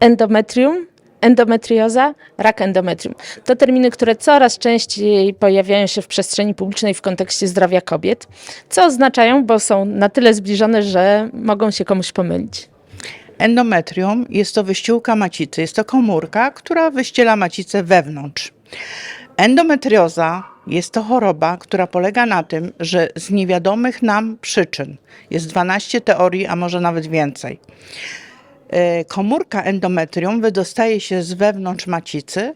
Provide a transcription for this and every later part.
endometrium, endometrioza, rak endometrium. To terminy, które coraz częściej pojawiają się w przestrzeni publicznej w kontekście zdrowia kobiet, co oznaczają, bo są na tyle zbliżone, że mogą się komuś pomylić. Endometrium jest to wyściółka macicy, jest to komórka, która wyściela macicę wewnątrz. Endometrioza jest to choroba, która polega na tym, że z niewiadomych nam przyczyn, jest 12 teorii, a może nawet więcej, komórka endometrium wydostaje się z wewnątrz macicy,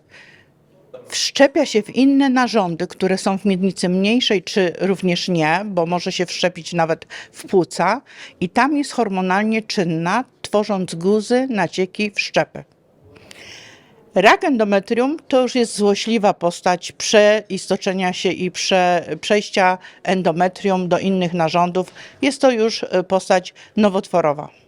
wszczepia się w inne narządy, które są w miednicy mniejszej, czy również nie, bo może się wszczepić nawet w płuca i tam jest hormonalnie czynna, tworząc guzy, nacieki, wszczepy. Rak endometrium to już jest złośliwa postać przeistoczenia się i prze, przejścia endometrium do innych narządów. Jest to już e, postać nowotworowa.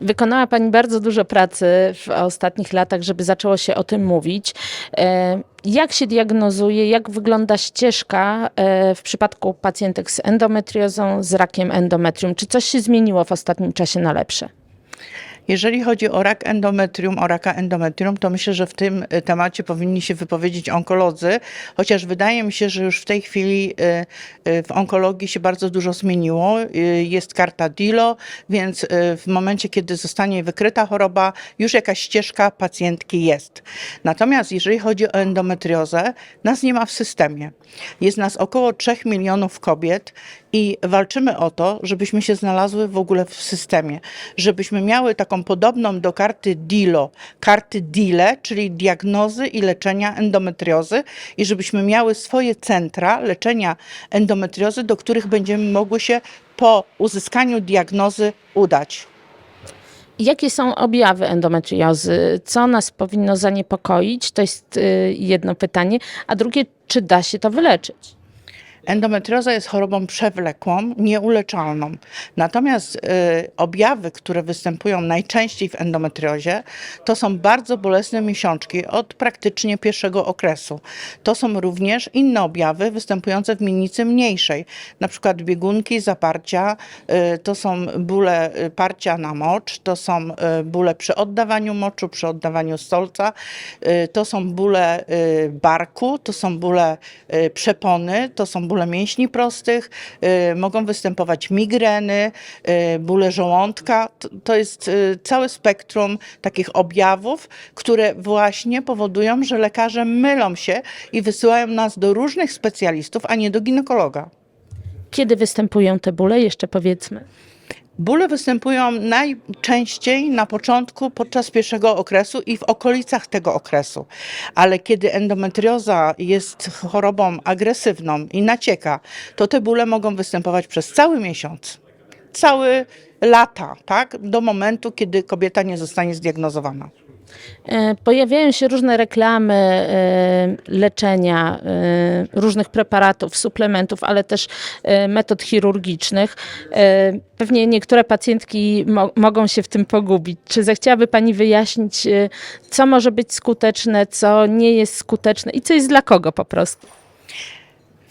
Wykonała Pani bardzo dużo pracy w ostatnich latach, żeby zaczęło się o tym mówić. E, Jak się diagnozuje, jak wygląda ścieżka e, w przypadku pacjentek z endometriozą, z rakiem endometrium? Czy coś się zmieniło w ostatnim czasie na lepsze? Jeżeli chodzi o rak endometrium, o raka endometrium, to myślę, że w tym y, temacie powinni się wypowiedzieć onkolodzy, chociaż wydaje mi się, że już w tej chwili y, y, w onkologii się bardzo dużo zmieniło. Jest karta DILO, więc w momencie, kiedy zostanie wykryta choroba, już jakaś ścieżka pacjentki jest. Natomiast jeżeli chodzi o endometriozę, nas nie ma w systemie. Jest nas około 3 milionów kobiet i walczymy o to, żebyśmy się znalazły w ogóle w systemie, żebyśmy miały taką podobną do karty DILO, karty DILE, czyli diagnozy i leczenia endometriozy i żebyśmy miały swoje centra leczenia endometriozy, do których będziemy mogły się po uzyskaniu diagnozy udać. Jakie są objawy endometriozy? Co nas powinno zaniepokoić? To jest y, jedno pytanie. A drugie, czy da się to wyleczyć? Endometrioza jest chorobą przewlekłą, nieuleczalną. Natomiast y, objawy, które występują najczęściej w endometriozie, to są bardzo bolesne miesiączki od praktycznie pierwszego okresu. To są również inne objawy występujące w miednicy mniejszej, na przykład biegunki, zaparcia, y, to są bóle y, parcia na mocz, to są y, bóle przy oddawaniu moczu, przy oddawaniu stolca, y, to są bóle y, barku, to są bóle y, przepony, to są bóle mięśni prostych, y, mogą występować migreny, y, bóle żołądka. To, jest y, całe spektrum takich objawów, które właśnie powodują, że lekarze mylą się i wysyłają nas do różnych specjalistów, a nie do ginekologa. Kiedy występują te bóle? Jeszcze powiedzmy. Bóle występują najczęściej na początku, podczas pierwszego okresu i w okolicach tego okresu. Ale kiedy endometrioza jest chorobą agresywną i nacieka, to te bóle mogą występować przez cały miesiąc, cały lata, tak? Do momentu, kiedy kobieta nie zostanie zdiagnozowana. E, Pojawiają się różne reklamy e, leczenia e, różnych preparatów, suplementów, ale też metod chirurgicznych. Pewnie niektóre pacjentki mo mogą się w tym pogubić. Czy zechciałaby Pani wyjaśnić, co może być skuteczne, co nie jest skuteczne i co jest dla kogo po prostu?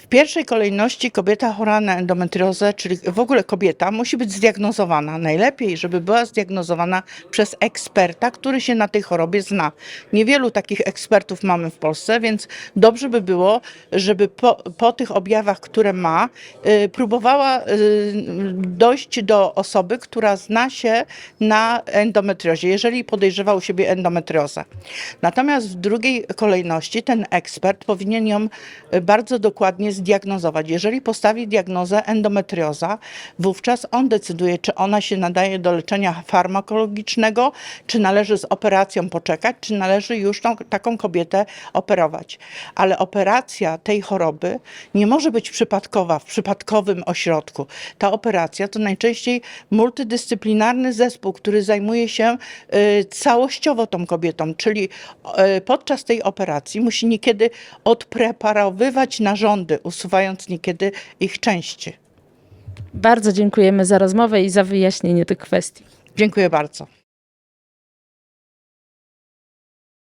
Pierwszej kolejności kobieta chora na endometriozę, czyli w ogóle kobieta, musi być zdiagnozowana. Najlepiej, żeby była zdiagnozowana przez eksperta, który się na tej chorobie zna. Niewielu takich ekspertów mamy w Polsce, więc dobrze by było, żeby po, po tych objawach, które ma, y, próbowała y, dojść do osoby, która zna się na endometriozie, jeżeli podejrzewa u siebie endometriozę. Natomiast w drugiej kolejności ten ekspert powinien ją y, bardzo dokładnie zdiagnozować. Jeżeli postawi diagnozę endometrioza, wówczas on decyduje, czy ona się nadaje do leczenia farmakologicznego, czy należy z operacją poczekać, czy należy już tą, taką kobietę operować. Ale operacja tej choroby nie może być przypadkowa w przypadkowym ośrodku. Ta operacja to najczęściej multidyscyplinarny zespół, który zajmuje się y, całościowo tą kobietą, czyli y, podczas tej operacji musi niekiedy odpreparowywać narządy, usuwając niekiedy ich części. Bardzo dziękujemy za rozmowę i za wyjaśnienie tych kwestii. Dziękuję bardzo.